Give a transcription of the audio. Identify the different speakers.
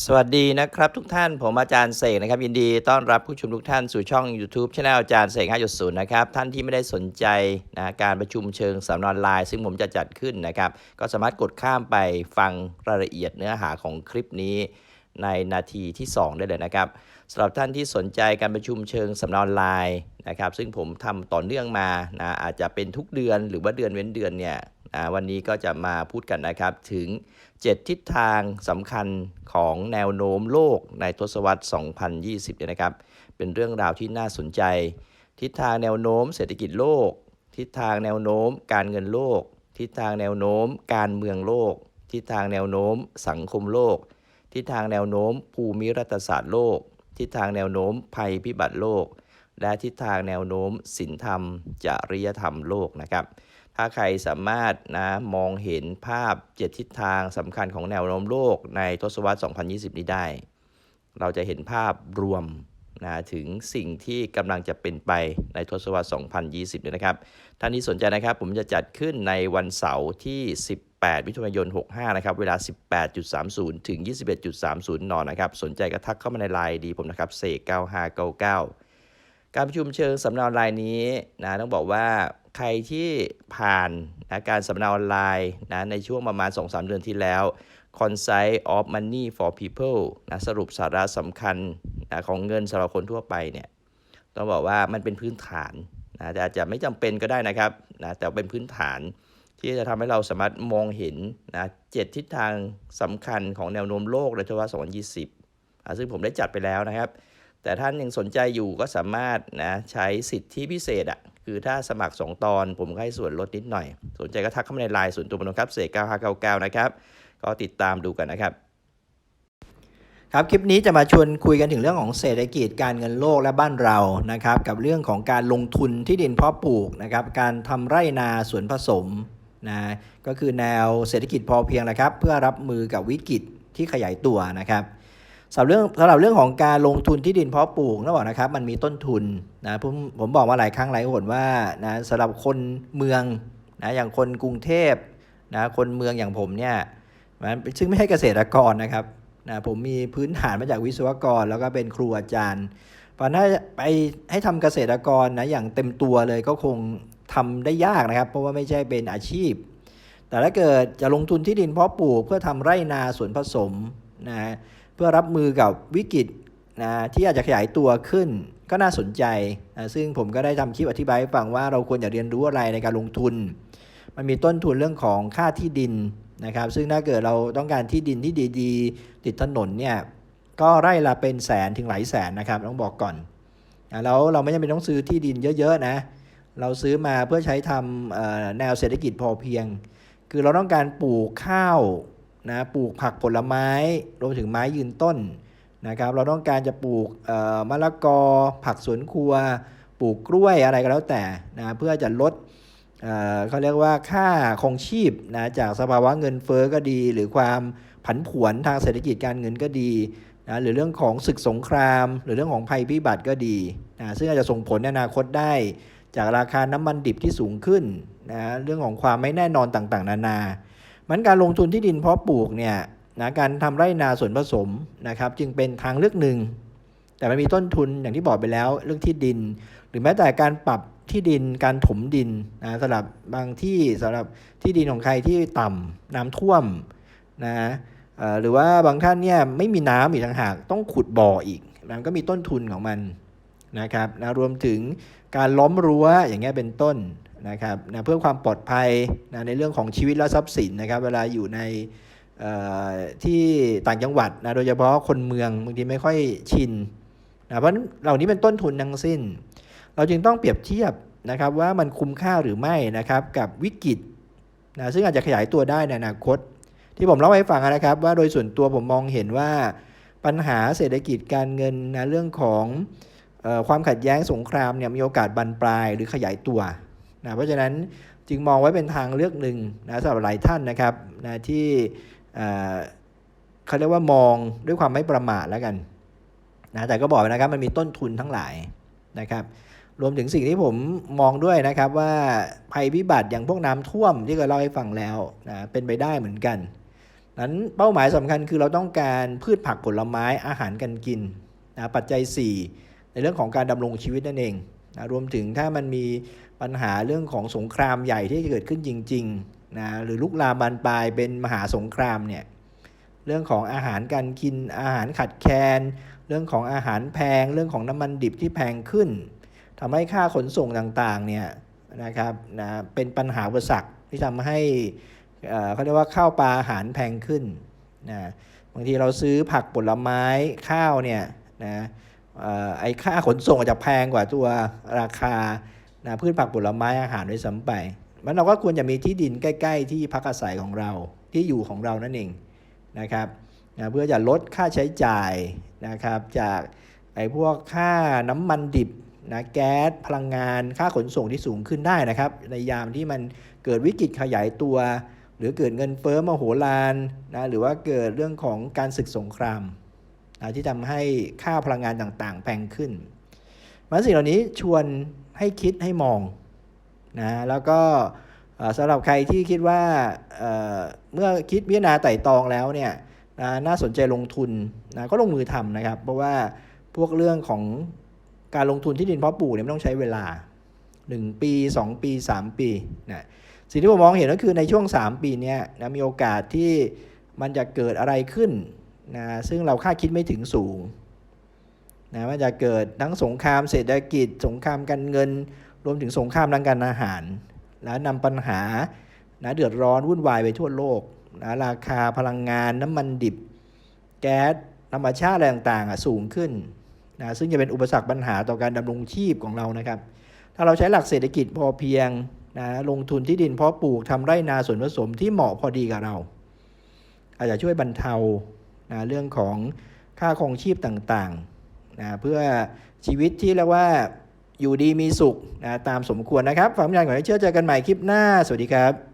Speaker 1: สวัสดีนะครับทุกท่านผมอาจารย์เสกนะครับ ยินดีต้อนรับผู้ชมทุกท่านสู่ช่อง YouTube c anel อาจารย์เสก5.0นะครับท่านที่ไม่ได้สนใจนะการประชุมเชิงสัมมนาออนไลน์ ซึ่งผมจะจัดขึ้นนะครับ ก็สามารถกดข้ามไปฟังรายละเอียดเนื้อหาของคลิปนี้ ในนาทีที่ 2 ได้เลยนะครับสำหรับท่านที่สนใจการประชุมเชิงสัมมนาออนไลน์นะครับ ซึ่งผมทำต่อเนื่องมานะอาจจะเป็นทุกเดือนหรือว่าเดือนเว้นเดือนเนี่ยวันนี้ก็จะมาพูดกันนะครับถึง 7 ทิศทางสำคัญของแนวโน้มโลกในทศวรรษ 2020เนี่ยนะครับ เป็นเรื่องราวที่น่าสนใจ ทิศทางแนวโน้มเศรษฐกิจโลก ทิศทางแนวโน้มการเงินโลก ทิศทางแนวโน้มการเมืองโลก ทิศทางแนวโน้มสังคมโลก ทิศทางแนวโน้มภูมิรัฐศาสตร์โลก ทิศทางแนวโน้มภัยพิบัติโลก และทิศทางแนวโน้มศีลธรรม จริยธรรมโลกนะครับ ถ้าใครสามารถนะมองเห็นภาพ 7 ทิศทางสำคัญของแนวโน้มโลกในทศวรรษ 2020 นี้ได้ เราจะเห็นภาพรวมนะถึงสิ่งที่กำลังจะเป็นไปในทศวรรษ 2020นี่ยนะครับ ท่านที่สนใจนะครับ ผมจะจัดขึ้นในวันเสาร์ที่ 10 18มิถุนายน 65 นะครับ เวลา 18.30 ถึง 21.30 น นะครับ สนใจก็ทักเข้ามาในไลน์ดีผมนะครับเสก9599 การประชุมเชิงสัมนาออนไลน์นี้นะต้องบอกว่าใครที่ผ่านนะการสัมนาออนไลน์นะในช่วงประมาณ 2-3 เดือนที่แล้ว Consight of Money for People นะสรุปสาระสำคัญนะของเงินสำหรับคนทั่วไปเนี่ยต้องบอกว่ามันเป็นพื้นฐานนะแต่อาจจะไม่จำเป็นก็ได้นะครับนะแต่เป็นพื้นฐาน ที่จะทำให้เราสามารถมองเห็นนะเจ็ดทิศทางสำคัญของแนวโน้มโลกในทศวรรษ2020อะซึ่งผมได้จัดไปแล้วนะครับ แต่ท่านยังสนใจอยู่ก็สามารถนะใช้สิทธิพิเศษอะ่ะคือถ้าสมัคร 2 ตอนผมก็ให้ส่วนลดนิดหน่อย สนใจก็ทักเข้ามาในไลน์ส่วนตัวผมนะครับเสก9599 นะครับ ก็ติดตามดูกันนะครับครับ คลิปนี้จะมาชวนคุยกันถึงเรื่องของเศรษฐกิจการเงินโลกและบ้านเรานะครับ กับเรื่องของการลงทุนที่ดินเพาะปลูกนะครับ การทำไร่นาสวนผสม นะก็คือแนวเศรษฐกิจพอเพียงนะครับ เพื่อรับมือกับวิกฤตที่ขยายตัวนะครับสำหรับเรื่องสำหรับเรื่องของการลงทุนที่ดินเพาะปลูกนะบอกนะครับ มันมีต้นทุนนะผมผมบอกมาหลายครั้งหลายหนว่านะสำหรับคนเมืองนะอย่างคนกรุงเทพนะคนเมืองอย่างผมเนี่ยมันซึ่งไม่ใช่เกษตรกรนะครับนะผมมีพื้นฐานมาจากวิศวกร แล้วก็เป็นครูอาจารย์เพราะถ้าไปให้ทำเกษตรกรนะอย่างเต็มตัวเลยก็คง ทำได้ยากนะครับ เพราะว่าไม่ใช่เป็นอาชีพ แต่ถ้าเกิดจะลงทุนที่ดินเพาะปลูกเพื่อทำไร่นาสวนผสมนะเพื่อรับมือกับวิกฤตนะที่อาจจะขยายตัวขึ้นก็น่าสนใจนะซึ่งผมก็ได้ทำคลิปอธิบายให้ฟังว่าเราควรจะเรียนรู้อะไรในการลงทุน มันมีต้นทุนเรื่องของค่าที่ดินนะครับ ซึ่งถ้าเกิดเราต้องการที่ดินที่ดีๆ ติดถนนเนี่ยก็ไร่ละเป็นแสนถึงหลายแสนนะครับต้องบอกก่อนนะแล้วเราไม่จำเป็นต้องซื้อที่ดินเยอะๆนะ เราซื้อมาเพื่อใช้ทำแนวเศรษฐกิจพอเพียง คือเราต้องการปลูกข้าวนะปลูกผักผลไม้รวมถึงไม้ยืนต้นนะครับ เราต้องการจะปลูกมะละกอ ผักสวนครัว ปลูกกล้วยอะไรก็แล้วแต่นะเพื่อจะลดเเขาเรียกว่าค่าคงชีพนะจากสภาวะเงินเฟ้อก็ดี หรือความผันผวนทางเศรษฐกิจการเงินก็ดีนะหรือเรื่องของศึกสงคราม หรือเรื่องของภัยพิบัติก็ดีนะซึ่งอาจจะส่งผลในอนาคตได้ จากราคาน้ำมันดิบที่สูงขึ้นนะเรื่องของความไม่แน่นอนต่างๆ นานา มันการลงทุนที่ดินเพาะปลูกเนี่ยนะการทำไร่นาส่วนผสมนะครับ จึงเป็นทางเลือกหนึ่ง แต่มันมีต้นทุนอย่างที่บอกไปแล้วเรื่องที่ดิน หรือแม้แต่การปรับที่ดินการถมดินนะสำหรับบางที่สำหรับที่ดินของใครที่ต่ำน้ำท่วมนะหรือว่าบางท่านเนี่ยไม่มีน้ำอีกต่างหากต้องขุดบ่ออีกมันก็มีต้นทุนของมัน นะครับนะรวมถึงการล้อมรั้วอย่างเงี้ยเป็นต้นนะครับนะเพื่อความปลอดภัยนะในเรื่องของชีวิตและทรัพย์สินนะครับ เวลาอยู่ในที่ต่างจังหวัดนะโดยเฉพาะคนเมืองบางทีไม่ค่อยชินนะเพราะฉะนั้นเหล่านี้เป็นต้นทุนทั้งสิ้น เราจึงต้องเปรียบเทียบนะครับว่ามันคุ้มค่าหรือไม่นะครับกับวิกฤตนะซึ่งอาจจะขยายตัวได้ในอนาคต ที่ผมเล่าให้ฟังนะครับ ว่าโดยส่วนตัวผมมองเห็นว่าปัญหาเศรษฐกิจการเงินนะเรื่องของ ความขัดแย้งสงครามเนี่ยมีโอกาสบานปลายหรือขยายตัวนะเพราะฉะนั้นจึงมองไว้เป็นทางเลือกหนึ่งนะสำหรับหลายท่านนะครับนะที่เอ่อเขาเรียกว่ามองด้วยความไม่ประมาทแล้วกันนะแต่ก็บอกนะครับมันมีต้นทุนทั้งหลายนะครับรวมถึงสิ่งที่ผมมองด้วยนะครับว่าภัยพิบัติอย่างพวกน้ำท่วมที่เคยเล่าให้ฟังแล้วนะเป็นไปได้เหมือนกัน นั้นเป้าหมายสำคัญคือเราต้องการพืชผักผลไม้อาหารการกินนะปัจจัย 4 ในเรื่องของการดำรงชีวิตนั่นเองนะรวมถึงถ้ามันมีปัญหาเรื่องของสงครามใหญ่ที่เกิดขึ้นจริงๆนะหรือลุกลามบานปลายเป็นมหาสงครามเนี่ยเรื่องของอาหารการกินอาหารขัดแคลนเรื่องของอาหารแพง เรื่องของน้ำมันดิบที่แพงขึ้นทำให้ค่าขนส่งต่างๆเนี่ยนะครับนะเป็นปัญหาอุปสรรคที่ทำให้เขาเรียกว่าข้าวปลาอาหารแพงขึ้นนะบางทีเราซื้อผักผลไม้ข้าวเนี่ยนะ ไอ้ค่าขนส่งอาจจะแพงกว่าตัวราคานะพืชผักผลไม้อาหารด้วยซ้ำไปมันเราก็ควรจะมีที่ดินใกล้ ๆ ที่พักอาศัยของเราที่อยู่ของเรานั่นเองนะครับนะเพื่อจะลดค่าใช้จ่ายนะครับ จากไอ้พวกค่าน้ำมันดิบนะแก๊สพลังงานค่าขนส่งที่สูงขึ้นได้นะครับ ในยามที่มันเกิดวิกฤตขยายตัว หรือเกิดเงินเฟ้อมโหฬารนะหรือว่าเกิดเรื่องของการศึกสงคราม นะที่ทำให้ค่าพลังงานต่างๆ แพงขึ้นมันสิ่งเหล่านี้ชวนให้คิดให้มองนะแล้วก็สำหรับใครที่คิดว่าเเมื่อคิดพิจารณาไต่ตองแล้วเนี่ยนะน่าสนใจลงทุนนะก็ลงมือทำนะครับ เพราะว่าพวกเรื่องของการลงทุนที่ดินเพาะปลูกเนี่ยมันต้องใช้เวลา 1 ปี 2 ปี 3 ปีนะสิ่งที่ผมมองเห็นก็คือในช่วง 3 ปีนี้นะมีโอกาสที่มันจะเกิดอะไรขึ้น นะซึ่งเราคาดคิดไม่ถึงสูงนะว่าจะเกิดทั้งสงครามเศรษฐกิจ สงครามการเงิน รวมถึงสงครามทางการอาหาร และนำปัญหานะเดือดร้อนวุ่นวายไปทั่วโลกนะราคาพลังงานน้ำมันดิบ แก๊สธรรมชาติอะไรต่างๆสูงขึ้นนะซึ่งจะเป็นอุปสรรคปัญหาต่อการดำรงชีพของเรานะครับ ถ้าเราใช้หลักเศรษฐกิจพอเพียงนะลงทุนที่ดินเพาะปลูกทำไร่นาสวนผสมที่เหมาะพอดีกับเรา อาจจะช่วยบรรเทา นะเรื่องของค่าครองชีพต่างๆนะเพื่อชีวิตที่เรียกว่าอยู่ดีมีสุขนะตามสมควรนะครับฝากพี่นานของเชื่อเจอกันใหม่คลิปหน้า สวัสดีครับ